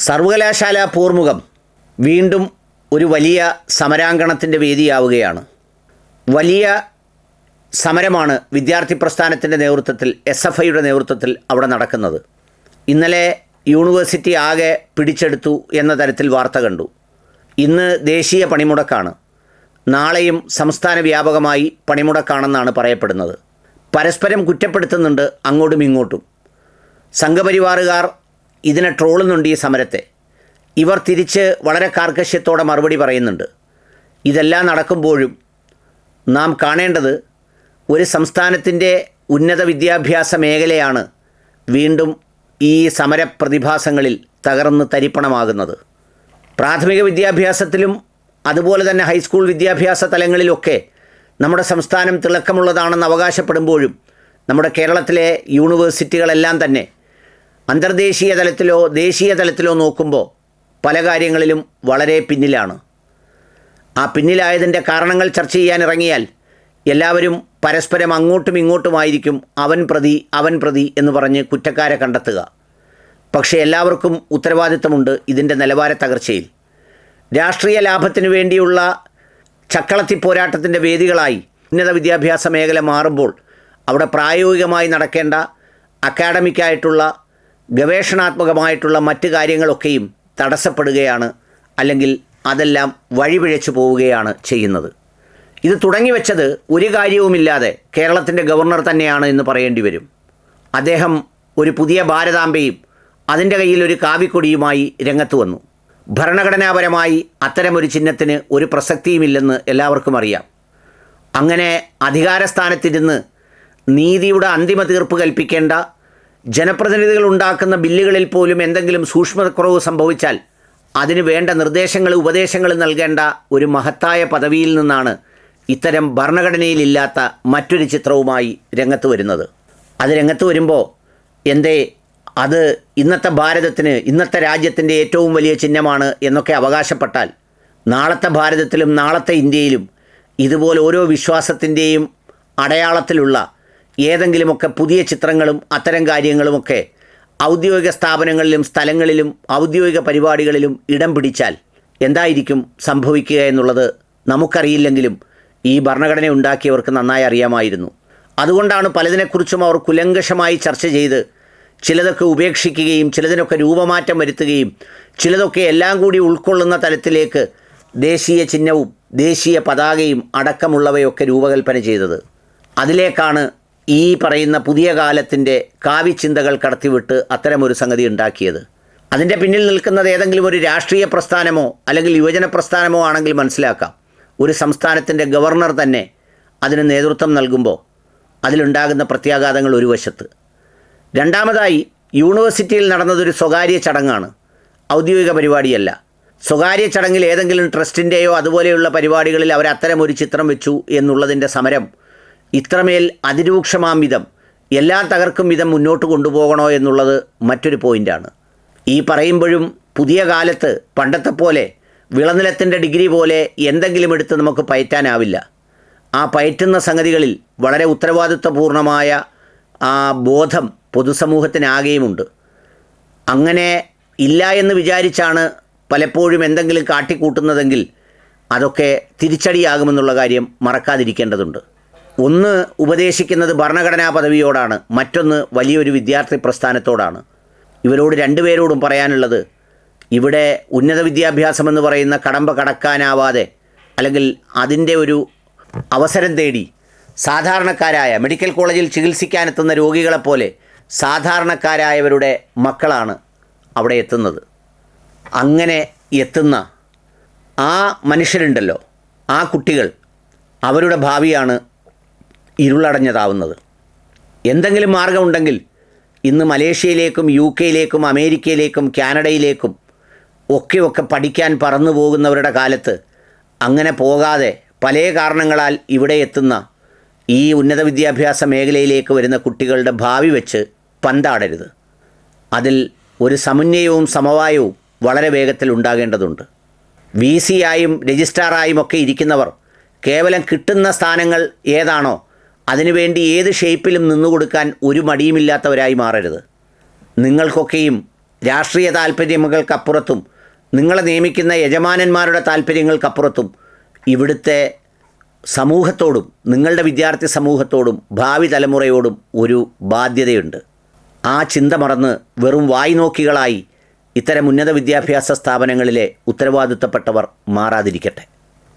സർവകലാശാല പൂർമുഖം വീണ്ടും ഒരു വലിയ സമരാങ്കണത്തിന്റെ വേദിയാവുകയാണ്. വലിയ സമരമാണ് വിദ്യാർത്ഥി പ്രസ്ഥാനത്തിന്റെ നേതൃത്വത്തിൽ എസ് എഫ് ഐയുടെ നേതൃത്വത്തിൽ അവിടെ നടക്കുന്നത്. ഇന്നലെ യൂണിവേഴ്സിറ്റി ആകെ പിടിച്ചെടുത്തു എന്ന തരത്തിൽ വാർത്ത കണ്ടു. ഇന്ന് ദേശീയ പണിമുടക്കാണ്. നാളെയും സംസ്ഥാന വ്യാപകമായി പണിമുടക്കാണെന്നാണ് പറയപ്പെടുന്നത്. പരസ്പരം കുറ്റപ്പെടുത്തുന്നുണ്ട് അങ്ങോട്ടും ഇങ്ങോട്ടും. സംഘപരിവാറുകാർ ഇതിനെ ട്രോളുന്നുണ്ട് ഈ സമരത്തെ. ഇവർ തിരിച്ച് വളരെ കാർക്കശ്യത്തോടെ മറുപടി പറയുന്നുണ്ട്. ഇതെല്ലാം നടക്കുമ്പോഴും നാം കാണേണ്ടത് ഒരു സംസ്ഥാനത്തിന്റെ ഉന്നത വിദ്യാഭ്യാസ മേഖലയാണ് വീണ്ടും ഈ സമരപ്രതിഭാസങ്ങളിൽ തകർന്ന് തരിപ്പണമാകുന്നത്. പ്രാഥമിക വിദ്യാഭ്യാസത്തിലും അതുപോലെ തന്നെ ഹൈസ്കൂൾ വിദ്യാഭ്യാസ തലങ്ങളിലൊക്കെ നമ്മുടെ സംസ്ഥാനം തിളക്കമുള്ളതാണെന്ന് അവകാശപ്പെടുമ്പോഴും നമ്മുടെ കേരളത്തിലെ യൂണിവേഴ്സിറ്റികളെല്ലാം തന്നെ അന്തർദേശീയ തലത്തിലോ ദേശീയ തലത്തിലോ നോക്കുമ്പോൾ പല കാര്യങ്ങളിലും വളരെ പിന്നിലാണ്. ആ പിന്നിലായതിന്റെ കാരണങ്ങൾ ചർച്ച ചെയ്യാൻ ഇറങ്ങിയാൽ എല്ലാവരും പരസ്പരം അങ്ങോട്ടും ഇങ്ങോട്ടുമായിരിക്കും അവൻ പ്രതി അവൻ പ്രതി എന്ന് പറഞ്ഞ് കുറ്റക്കാരെ കണ്ടെത്തുക. പക്ഷേ എല്ലാവർക്കും ഉത്തരവാദിത്തമുണ്ട് ഇതിന്റെ നിലവാര തകർച്ചയിൽ. രാഷ്ട്രീയ ലാഭത്തിനു വേണ്ടിയുള്ള ചക്കളത്തി പോരാട്ടത്തിന്റെ വേദികളായി ഉന്നത വിദ്യാഭ്യാസ മേഖല മാറുമ്പോൾ അവിടെ പ്രായോഗികമായി നടക്കേണ്ട അക്കാഡമിക്കായിട്ടുള്ള ഗവേഷണാത്മകമായിട്ടുള്ള മറ്റ് കാര്യങ്ങളൊക്കെയും തടസ്സപ്പെടുകയാണ് അല്ലെങ്കിൽ അതെല്ലാം വഴിപിഴച്ചു പോവുകയാണ് ചെയ്യുന്നത്. ഇത് തുടങ്ങി വെച്ചത് ഒരു കാര്യവുമില്ലാതെ കേരളത്തിന്റെ ഗവർണർ തന്നെയാണ് എന്ന് പറയേണ്ടി വരും. അദ്ദേഹം ഒരു പുതിയ ഭാരതാംബയും അതിന്റെ കയ്യിൽ ഒരു കാവിക്കൊടിയുമായി രംഗത്ത് വന്നു. ഭരണഘടനാപരമായി അത്തരമൊരു ചിഹ്നത്തിന് ഒരു പ്രസക്തിയുമില്ലെന്ന് എല്ലാവർക്കും അറിയാം. അങ്ങനെ അധികാരസ്ഥാനത്തിരുന്ന് നീതിയുടെ അന്തിമ തീർപ്പ് കൽപ്പിക്കേണ്ട ജനപ്രതിനിധികൾ ഉണ്ടാക്കുന്ന ബില്ലുകളിൽ പോലും എന്തെങ്കിലും സൂക്ഷ്മക്കുറവ് സംഭവിച്ചാൽ അതിന് വേണ്ട നിർദ്ദേശങ്ങൾ ഉപദേശങ്ങൾ നൽകേണ്ട ഒരു മഹത്തായ പദവിയിൽ നിന്നാണ് ഇത്തരം ഭരണഘടനയിലില്ലാത്ത മറ്റൊരു ചിത്രവുമായി രംഗത്ത് വരുന്നത്. അത് രംഗത്ത് വരുമ്പോൾ എന്തേ അത് ഇന്നത്തെ ഭാരതത്തിന് ഇന്നത്തെ രാജ്യത്തിന്റെ ഏറ്റവും വലിയ ചിഹ്നമാണ് എന്നൊക്കെ അവകാശപ്പെട്ടാൽ നാളത്തെ ഭാരതത്തിലും നാളത്തെ ഇന്ത്യയിലും ഇതുപോലെ ഓരോ വിശ്വാസത്തിന്റെയും അടയാളത്തിലുള്ള ഏതെങ്കിലുമൊക്കെ പുതിയ ചിത്രങ്ങളും അത്തരം കാര്യങ്ങളുമൊക്കെ ഔദ്യോഗിക സ്ഥാപനങ്ങളിലും സ്ഥലങ്ങളിലും ഔദ്യോഗിക പരിപാടികളിലും ഇടം പിടിച്ചാൽ എന്തായിരിക്കും സംഭവിക്കുക എന്നുള്ളത് നമുക്കറിയില്ലെങ്കിലും ഈ ഭരണഘടന ഉണ്ടാക്കിയവർക്ക് നന്നായി അറിയാമായിരുന്നു. അതുകൊണ്ടാണ് പലതിനെക്കുറിച്ചും അവർ കുലങ്കഷമായി ചർച്ച ചെയ്ത് ചിലതൊക്കെ ഉപേക്ഷിക്കുകയും ചിലതിനൊക്കെ രൂപമാറ്റം വരുത്തുകയും ചിലതൊക്കെ എല്ലാം കൂടി ഉൾക്കൊള്ളുന്ന തലത്തിലേക്ക് ദേശീയ ചിഹ്നവും ദേശീയ പതാകയും അടക്കമുള്ളവയൊക്കെ രൂപകൽപ്പന ചെയ്തത്. അതിലേക്കാണ് ഈ പറയുന്ന പുതിയ കാലത്തിന്റെ കാവ്യചിന്തകൾ കടത്തിവിട്ട് അത്തരമൊരു സംഗതി ഉണ്ടാക്കിയത്. അതിന്റെ പിന്നിൽ നിൽക്കുന്നത് ഏതെങ്കിലും ഒരു രാഷ്ട്രീയ പ്രസ്ഥാനമോ അല്ലെങ്കിൽ യുവജന പ്രസ്ഥാനമോ ആണെങ്കിൽ മനസ്സിലാക്കാം. ഒരു സംസ്ഥാനത്തിന്റെ ഗവർണർ തന്നെ അതിന് നേതൃത്വം നൽകുമ്പോൾ അതിലുണ്ടാകുന്ന പ്രത്യാഘാതങ്ങൾ ഒരു വശത്ത്. രണ്ടാമതായി യൂണിവേഴ്സിറ്റിയിൽ നടന്നതൊരു സ്വകാര്യ ചടങ്ങാണ്. ഔദ്യോഗിക പരിപാടിയല്ല. സ്വകാര്യ ചടങ്ങിൽ ഏതെങ്കിലും ട്രസ്റ്റിന്റെയോ അതുപോലെയുള്ള പരിപാടികളിൽ അവർ അത്തരം ഒരു ചിത്രം വെച്ചു എന്നുള്ളതിന്റെ സമരം ഇത്രമേൽ അതിരൂക്ഷമാം വിധം എല്ലാം തകർക്കും വിധം മുന്നോട്ട് കൊണ്ടുപോകണോ എന്നുള്ളത് മറ്റൊരു പോയിന്റാണ് ഈ പറയുമ്പോഴും പുതിയ കാലത്ത് പണ്ടത്തെ പോലെ വിളനിലത്തിന്റെ ഡിഗ്രി പോലെ എന്തെങ്കിലും എടുത്ത് നമുക്ക് പയറ്റാനാവില്ല. ആ പയറ്റുന്ന സംഗതികളിൽ വളരെ ഉത്തരവാദിത്വപൂർണമായ ആ ബോധം പൊതുസമൂഹത്തിനാകെയുമുണ്ട്. അങ്ങനെ ഇല്ല എന്ന് വിചാരിച്ചാണ് പലപ്പോഴും എന്തെങ്കിലും കാട്ടിക്കൂട്ടുന്നതെങ്കിൽ അതൊക്കെ തിരിച്ചടിയാകുമെന്നുള്ള കാര്യം മറക്കാതിരിക്കേണ്ടതുണ്ട്. ഒന്ന് ഉപദേശിക്കുന്നത് ഭരണഘടനാ പദവിയോടാണ് മറ്റൊന്ന് വലിയൊരു വിദ്യാർത്ഥി പ്രസ്ഥാനത്തോടാണ്. ഇവരോട് രണ്ടുപേരോടും പറയാനുള്ളത് ഇവിടെ ഉന്നത വിദ്യാഭ്യാസം എന്ന് പറയുന്ന കടമ്പ കടക്കാനാവാതെ അല്ലെങ്കിൽ അതിന്റെ ഒരു അവസരം തേടി സാധാരണക്കാരായ മെഡിക്കൽ കോളേജിൽ ചികിത്സിക്കാനെത്തുന്ന രോഗികളെപ്പോലെ സാധാരണക്കാരായവരുടെ മക്കളാണ് അവിടെ എത്തുന്നത്. അങ്ങനെ എത്തുന്ന ആ മനുഷ്യരുണ്ടല്ലോ ആ കുട്ടികൾ അവരുടെ ഭാവിയാണ് ഇരുളടഞ്ഞതാവുന്നത്. എന്തെങ്കിലും മാർഗമുണ്ടെങ്കിൽ ഇന്ന് മലേഷ്യയിലേക്കും യു കെയിലേക്കും അമേരിക്കയിലേക്കും കാനഡയിലേക്കും ഒക്കെ ഒക്കെ പഠിക്കാൻ പറന്നു പോകുന്നവരുടെ കാലത്ത് അങ്ങനെ പോകാതെ പല കാരണങ്ങളാൽ ഇവിടെ എത്തുന്ന ഈ ഉന്നത വിദ്യാഭ്യാസ മേഖലയിലേക്ക് വരുന്ന കുട്ടികളുടെ ഭാവി വെച്ച് പന്താടരുത്. അതിൽ ഒരു സമന്വയവും സമവായവും വളരെ വേഗത്തിൽ ഉണ്ടാകേണ്ടതുണ്ട്. വി സിയായും രജിസ്ട്രാറായും ഒക്കെ ഇരിക്കുന്നവർ കേവലം കിട്ടുന്ന സ്ഥാനങ്ങൾ ഏതാണോ അതിനുവേണ്ടി ഏത് ഷേപ്പിലും നിന്നുകൊടുക്കാൻ ഒരു മടിയുമില്ലാത്തവരായി മാറരുത്. നിങ്ങൾക്കൊക്കെയും രാഷ്ട്രീയ താല്പര്യങ്ങൾക്കപ്പുറത്തും നിങ്ങളെ നിയമിക്കുന്ന യജമാനന്മാരുടെ താല്പര്യങ്ങൾക്കപ്പുറത്തും ഇവിടുത്തെ സമൂഹത്തോടും നിങ്ങളുടെ വിദ്യാർത്ഥി സമൂഹത്തോടും ഭാവി തലമുറയോടും ഒരു ബാധ്യതയുണ്ട്. ആ ചിന്ത മറന്ന് വെറും വായി നോക്കികളായി ഇത്തരം ഉന്നത വിദ്യാഭ്യാസ സ്ഥാപനങ്ങളിലെ ഉത്തരവാദിത്തപ്പെട്ടവർ മാറാതിരിക്കട്ടെ.